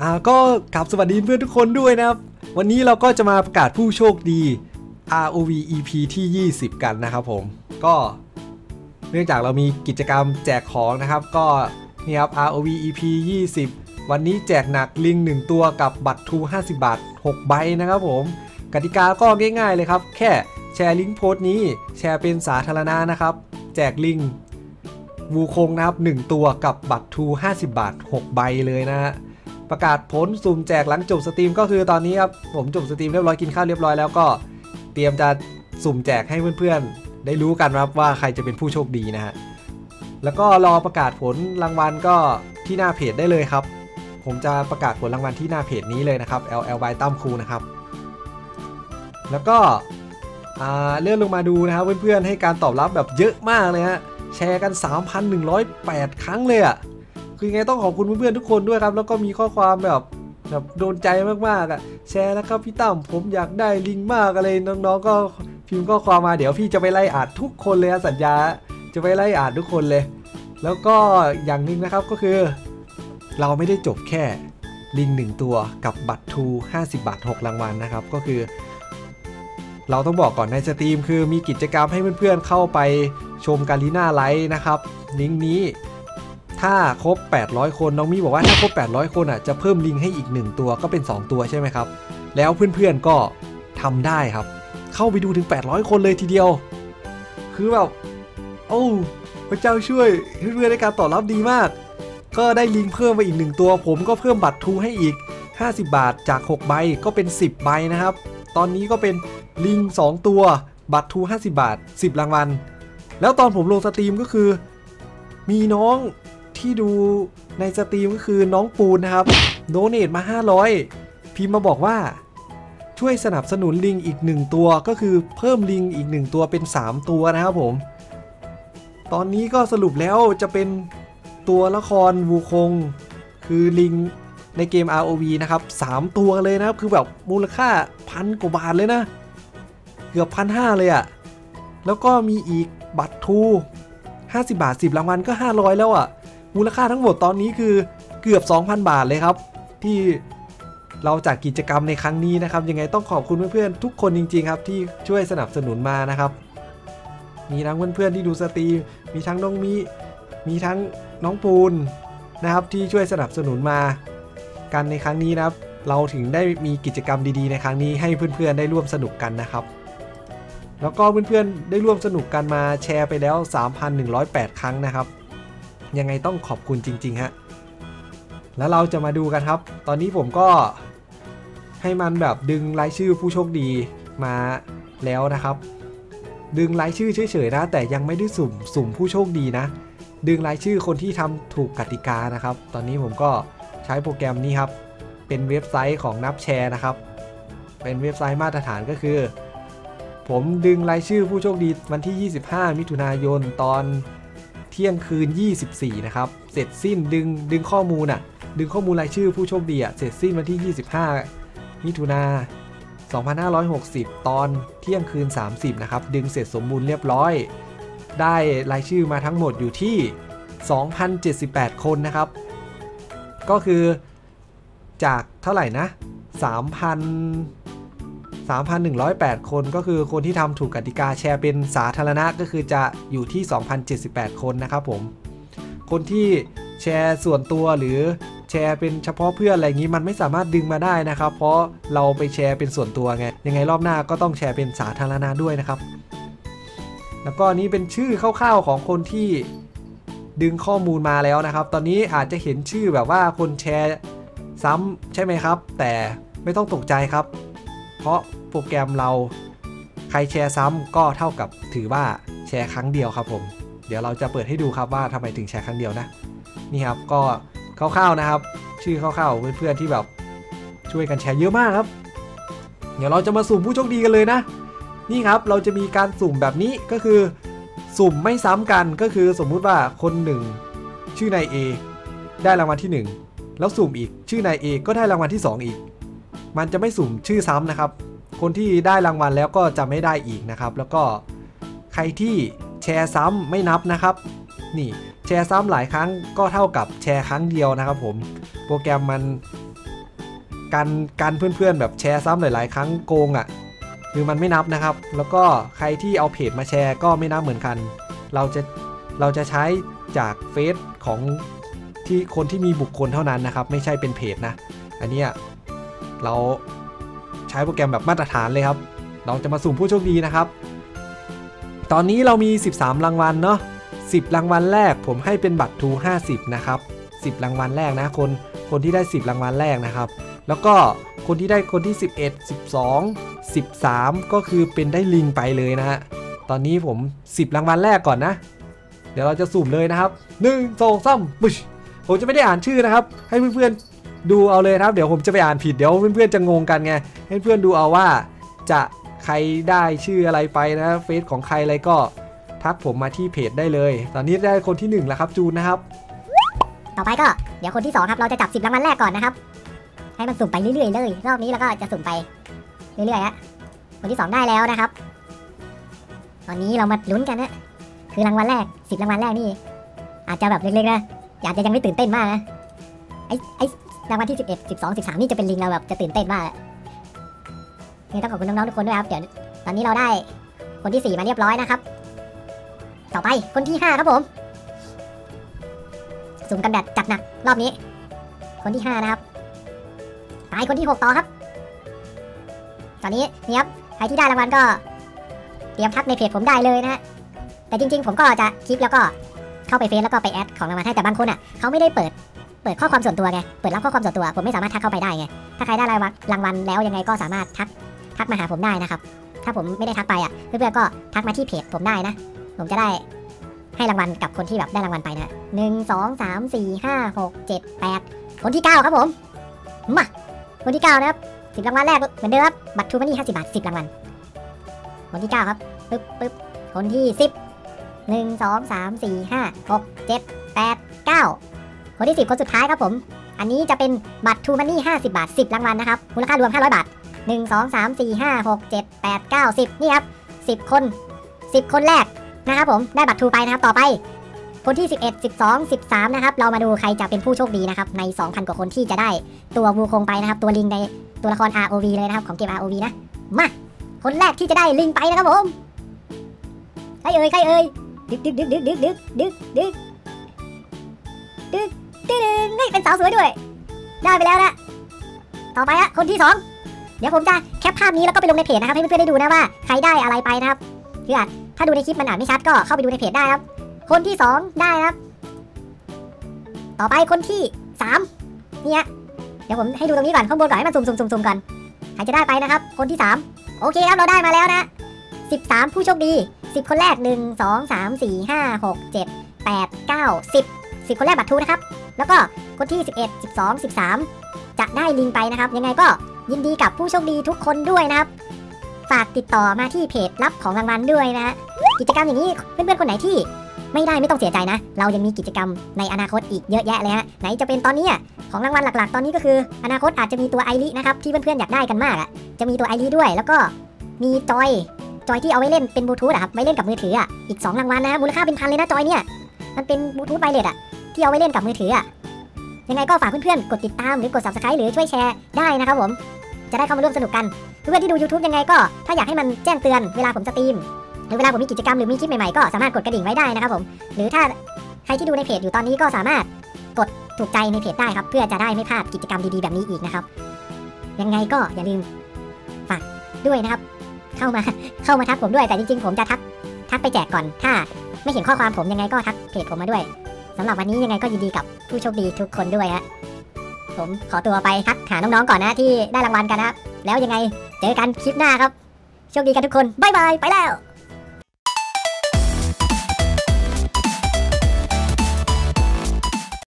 อ่าก็กลับสวัสดีเพื่อนทุกคนด้วยนะครับ วันนี้เราก็จะมาประกาศผู้โชคดี ROV EP ที่ 20 กันนะครับผม ก็เนื่องจากเรามีกิจกรรมแจกของนะครับ ก็นี่ครับ ROV EP 20 วันนี้แจกหนักลิง 1 ตัวกับบัตรทู50 บาท 6 ใบนะครับผม กติกาก็ง่าย ๆเลยครับ แค่แชร์ลิงก์โพสต์นี้แชร์เป็นสาธารณะนะครับ แจกลิงวูคงนะครับ 1 ตัวกับบัตรทู50 บาท 6 ใบเลยนะฮะ ประกาศผลสุ่มแจกหลังจบสตรีมก็คือตอนนี้ครับผมจบสตรีมเรียบร้อยกินข้าวเรียบร้อยแล้วก็เตรียมจะสุ่มแจกให้เพื่อนๆ ได้รู้กันครับว่าใครจะเป็นผู้โชคดีนะฮะแล้วก็รอประกาศผลรางวัลก็ที่หน้าเพจได้เลยครับ ผมจะประกาศผลรางวัลที่หน้าเพจนี้เลยนะครับ LL by ตั้มคูนะครับ แล้วก็เลื่อนลงมาดูนะครับเพื่อนๆให้การตอบรับแบบเยอะมากเลยฮะแชร์กัน 3,108 ครั้งเลยอะ่ะ คือไงต้องขอบคุณเพื่อนๆทุกคนด้วยครับ แล้วก็มีข้อความแบบแบบโดนใจมากๆอะ แชร์แล้วครับพี่ตั้มผมอยากได้ลิงมากอะไรน้องๆ ก็พิมพ์ข้อความมาเดี๋ยวพี่จะไปไล่อ่านทุกคนเลยสัญญา จะไปไล่อ่านทุกคนเลย แล้วก็อย่างหนึ่งนะครับก็คือ เราไม่ได้จบแค่ลิงหนึ่งตัวกับบัตรทู50 บาท 6 รางวัลนะครับ ก็คือ เราต้องบอกก่อนในสตรีมคือมีกิจกรรมให้เพื่อนๆเข้าไปชมการีน่าไลท์นะครับลิงก์นี้ ถ้าครบ 800 คนน้องมี่บอกว่าถ้าครบ 800 คนอะจะเพิ่มลิงให้อีก 1 ตัวก็เป็น 2 ตัวใช่ไหมครับ แล้วเพื่อนๆก็ทำได้ครับ เข้าไปดูถึง 800 คนเลยทีเดียว คือแบบโอ้พระเจ้าช่วยเพื่อนๆในการตอบรับดีมาก ก็ได้ลิงเพิ่มไปอีก 1 ตัว ผมก็เพิ่มบัตรทูให้อีก 50 บาทจาก 6 ใบก็เป็น 10 ใบนะครับ ตอนนี้ก็เป็นลิง 2 ตัว บัตรทู50 บาท 10 รางวัล แล้วตอนผมลงสตรีมก็คือ มีน้อง ที่ดูในสตรีมก็คือน้องปูนนะครับโดเนทมา 500 พิมพ์มาบอกว่าช่วยสนับสนุนลิงอีก 1 ตัวก็คือเพิ่มลิงอีก 1 ตัวเป็น 3 ตัวนะครับผม ตอนนี้ก็สรุปแล้วจะเป็นตัวละครวูคง คือลิงในเกม ROV นะครับ 3 ตัวเลยนะครับ คือแบบมูลค่าพันกว่าบาทเลยนะ เกือบพันห้าเลยอะแล้วก็มีอีกบัตรทู50 บาท 10 รางวัลก็ 500 แล้วอะ่ะ มูลค่าทั้งหมดตอนนี้คือเกือบ 2,000 บาทเลยครับ ที่เราจัดกิจกรรมในครั้งนี้นะครับ ยังไงต้องขอบคุณเพื่อนๆทุกคนจริง ๆ ครับ ที่ช่วยสนับสนุนมานะครับ มีทั้งเพื่อนๆที่ดูสตรีมมีทั้งน้องมีมีทั้งน้องปูนนะครับที่ช่วยสนับสนุนมา กันในครั้งนี้นะครับ เราถึงได้มีกิจกรรมดีๆ ในครั้งนี้ให้เพื่อนๆได้ร่วมสนุกกันนะครับ แล้วก็เพื่อนๆได้ร่วมสนุกกันมาแชร์ไปแล้ว 3,108 ครั้งนะครับ ยังไงต้องขอบคุณจริง ๆ ฮะ แล้วเราจะมาดูกันครับ ตอนนี้ผมก็ให้มันแบบดึงรายชื่อผู้โชคดีมาแล้วนะครับ ดึงรายชื่อเฉยๆนะ แต่ยังไม่ได้สุ่มสุ่มผู้โชคดีนะ ดึงรายชื่อคนที่ทำถูกกติกานะครับ ตอนนี้ผมก็ใช้โปรแกรมนี้ครับ เป็นเว็บไซต์ของนับแชร์นะครับ เป็นเว็บไซต์มาตรฐานก็คือ ผมดึงรายชื่อผู้โชคดีวันที่ 25 มิถุนายนตอน ที่ยงคืน 24 นะครับ เสร็จสิ้นดึงดึงข้อมูลอะ ดึงข้อมูลรายชื่อผู้โชคดีอะ เสร็จสิ้นวันที่ 25 มิถุนา2560 ตอนเที่ยงคืน 30 นะครับ ดึงเสร็จสมบูรณ์เรียบร้อย ได้รายชื่อมาทั้งหมดอยู่ที่ 2,078 คนนะครับ ก็คือจากเท่าไหร่นะ 3,000 3,108 คนก็คือคนที่ทำถูกกติกาแชร์เป็นสาธารณะก็คือจะอยู่ที่ 2,078 คนนะครับผม คนที่แชร์ส่วนตัวหรือแชร์เป็นเฉพาะเพื่อนอะไรอย่างนี้มันไม่สามารถดึงมาได้นะครับ เพราะเราไปแชร์เป็นส่วนตัวไงยังไงรอบหน้าก็ต้องแชร์เป็นสาธารณะด้วยนะครับ แล้วก็นี้เป็นชื่อคร่าวๆของคนที่ดึงข้อมูลมาแล้วนะครับ ตอนนี้อาจจะเห็นชื่อแบบว่าคนแชร์ซ้ำใช่ไหมครับ แต่ไม่ต้องตกใจครับ ราะโปรแกรมเราใครแชร์ซ้ำก็เท่ากับถือว่าแชร์ครั้งเดียวครับผม เดี๋ยวเราจะเปิดให้ดูครับว่าทำไมถึงแชร์ครั้งเดียวนะ นี่ครับก็คร่าวๆนะครับ ชื่อคร่าวๆเพื่อนๆที่แบบช่วยกันแชร์เยอะมากครับ เดี๋ยวเราจะมาสุ่มผู้โชคดีกันเลยนะ นี่ครับเราจะมีการสุ่มแบบนี้ก็คือ สุ่มไม่ซ้ำกันก็คือสมมุติว่าคนหนึ่งชื่อนาย A ได้รางวัลที่ 1 แล้วสุ่มอีกชื่อนาย A ก็ได้รางวัลที่ 2 อีก มันจะไม่สุ่มชื่อซ้ำนะครับ คนที่ได้รางวัลแล้วก็จะไม่ได้อีกนะครับ แล้วก็ใครที่แชร์ซ้ำไม่นับนะครับ นี่แชร์ซ้ำหลายครั้งก็เท่ากับแชร์ครั้งเดียวนะครับผม โปรแกรมมันการการเพื่อนๆแบบแชร์ซ้ำหลาย ๆ ครั้งโกงอะ่ะคือมันไม่นับนะครับ แล้วก็ใครที่เอาเพจมาแชร์ก็ไม่นับเหมือนกัน เราจะเราจะใช้จากเฟซของที่คนที่มีบุคคลเท่านั้นนะครับ ไม่ใช่เป็นเพจนะ อันนี้ เราใช้โปรแกรมแบบมาตรฐานเลยครับ เราจะมาสุ่มผู้โชคดีนะครับ ตอนนี้เรามี 13 รางวัลเนาะ10 รางวัลแรกผมให้เป็นบัตรทู50 นะครับ 10 รางวัลแรกนะคนคนที่ได้ 10 รางวัลแรกนะครับ แล้วก็คนที่ได้คนที่ 11 12 13 ก็คือเป็นได้ลิงไปเลยนะฮะตอนนี้ผม 10 รางวัลแรกก่อนนะ เดี๋ยวเราจะสุ่มเลยนะครับ 1 2 3ปุ๊ชผมจะไม่ได้อ่านชื่อนะครับ ให้เพื่อนๆ ดูเอาเลยครับ เดี๋ยวผมจะไปอ่านผิดเดี๋ยวเพื่อนๆจะงงกันไงให้เพื่อนดูเอาว่าจะใครได้ชื่ออะไรไปนะเฟซของใครอะไรก็ทักผมมาที่เพจได้เลย ตอนนี้ได้คนที่หนึ่งแล้วครับจูนนะครับ ต่อไปก็เดี๋ยวคนที่สองครับเราจะจับสิบรางวัลแรกก่อนนะครับ ให้มันสุ่มไปเรื่อยๆเลยรอบนี้เราก็จะสุ่มไปเรื่อยๆฮะคนที่สองได้แล้วนะครับ ตอนนี้เรามาลุ้นกันนะคือรางวัลแรกสิบรางวัลแรกนี่อาจจะแบบเล็กๆนะอาจจะยังไม่ตื่นเต้นมากนะ ไอ้ไอ้รางวัลที่สิบเอ็ดสิบสองสิบสามนี่จะเป็นลิงเราแบบจะตื่นเต้นมากนี่ต้องขอบคุณน้องๆทุกคนด้วยครับเดี๋ยวตอนนี้เราได้คนที่สี่มาเรียบร้อยนะครับ ต่อไปคนที่ห้าครับผมสุ่มกันแบบจัดหนักรอบนี้ คนที่ 5 นะครับตายคนที่ 6 ต่อครับ ตอนนี้เนี่ยครับใครที่ได้รางวัลก็เตรียมทักในเพจผมได้เลยนะฮะแต่จริง ๆ ผมก็จะคลิปแล้วก็เข้าไปเฟซแล้วก็ไปแอดของรางวัลให้แต่บางคนอะเขาไม่ได้เปิด เปิดข้อความส่วนตัวไง เปิดรับข้อความส่วนตัว ผมไม่สามารถทักเข้าไปได้ไง ถ้าใครได้รางวัลรางวัลแล้วยังไงก็สามารถทักทักมาหาผมได้นะครับ ถ้าผมไม่ได้ทักไปอะ เพื่อนๆก็ทักมาที่เพจผมได้นะ ผมจะได้ให้รางวัลกับคนที่แบบได้รางวัลไปนะหนึ่งสองสามสี่ห้าหกเจ็ดแปดคนที่เก้าครับผม มา คนที่เก้านะครับสิบรางวัลแรกเหมือนเดิมครับ บัตรทูมันนี่ห้าสิบบาทสิบรางวัล คนที่เก้าครับ ปึ๊บปึ๊บคนที่สิบหนึ่งสองสามสี่ห้าหกเจ็ดแปดเก้า คนที่สิบคนสุดท้ายครับผม อันนี้จะเป็นบัตรทูมันนี่ห้าสิบบาทสิบรางวัลนะครับ มูลค่ารวมห้าร้อยบาทหนึ่งสองสามสี่ห้าหกเจ็ดแปดเก้าสิบนี่ครับสิบคนสิบคนแรกนะครับผม ได้บัตรทูไปนะครับ ต่อไป คนที่ 11 12 13 นะครับ เรามาดูใครจะเป็นผู้โชคดีนะครับ ใน 2,000 กว่าคนที่จะได้ตัววูคงไปนะครับ ตัวลิงในตัวละคร ROV เลยนะครับ ของเกม ROV นะ มา คนแรกที่จะได้ลิงไปนะครับผม ใครเอ่ย ใครเอ่ย ดึกดึกดึกดึกดึกดึกดึกดึกดึก ดึกดึกนี่เป็นสาวสวยด้วย ได้ไปแล้วนะ ต่อไปอะคนที่ 2 เดี๋ยวผมจะแคปภาพนี้แล้วก็ไปลงในเพจนะครับให้เพื่อนๆได้ดูนะว่าใครได้อะไรไปนะครับคืออาจถ้าดูในคลิปมันอ่านไม่ชัดก็เข้าไปดูในเพจได้ครับ คนที่ 2 ได้ครับ ต่อไปคนที่3เนี่ยเดี๋ยวผมให้ดูตรงนี้ก่อนข้างบนก่อนให้มันซุ่มซุ่มซุ่มซุ่มก่อนใครจะได้ไปนะครับ คนที่ 3 โอเคครับเราได้มาแล้วนะ 13 ผู้โชคดี 10 คนแรก 1 2 3 4 5 6 7 8 9 10 10 คนแรกบัตรทูนะครับ แล้วก็คนที่ 11 12 13 จะได้ลิงไปนะครับ ยังไงก็ยินดีกับผู้โชคดีทุกคนด้วยนะครับ ฝากติดต่อมาที่เพจรับของรางวัลด้วยนะฮะกิจกรรมอย่างนี้เพื่อนๆคนไหนที่ไม่ได้ไม่ต้องเสียใจนะ เรายังมีกิจกรรมในอนาคตอีกเยอะแยะเลยฮะ ไหนจะเป็นตอนนี้ของรางวัลหลักๆ ตอนนี้ก็คือ อนาคตอาจจะมีตัวไอรินะครับ ที่เพื่อนๆอยากได้กันมากอะ จะมีตัวไอริด้วย แล้วก็มีจอย จอยที่เอาไว้เล่นเป็นบลูทูธอะครับ ไว้เล่นกับมือถืออะ อีก 2 รางวัลนะ มูลค่าเป็นพันเลยนะจอยเนี่ย มันเป็นบลูทูธไวเลสอะ ที่เอาไว้เล่นกับมือถืออะยังไงก็ฝากเพื่อนๆ กดติดตามหรือกด subscribe หรือช่วยแชร์ได้นะครับผม จะได้เข้ามาร่วมสนุกกัน เพื่อนๆที่ดู YouTube ยังไงก็ ถ้าอยากให้มันแจ้งเตือนเวลาผมสตรีม หรือเวลาผมมีกิจกรรมหรือมีคลิปใหม่ๆ ก็สามารถกดกระดิ่งไว้ได้นะครับผม หรือถ้าใครที่ดูในเพจอยู่ตอนนี้ก็สามารถกดถูกใจในเพจได้ครับ เพื่อจะได้ไม่พลาดกิจกรรมดีๆแบบนี้อีกนะครับ ยังไงก็อย่าลืมฝากด้วยนะครับ เข้ามาเข้ามาทักผมด้วยแต่จริงๆ ผมจะทักทักไปแจกก่อน ถ้า ไม่เห็นข้อความผมยังไงก็ทักเพจผมมาด้วย สำหรับวันนี้ยังไงก็ยินดีกับผู้โชคดีทุกคนด้วยฮะผมขอตัวไปทักหาน้องๆก่อนนะที่ได้รางวัลกันนะครับแล้วยังไงเจอกันคลิปหน้าครับโชคดีกันทุกคนบ๊ายบายไปแล้ว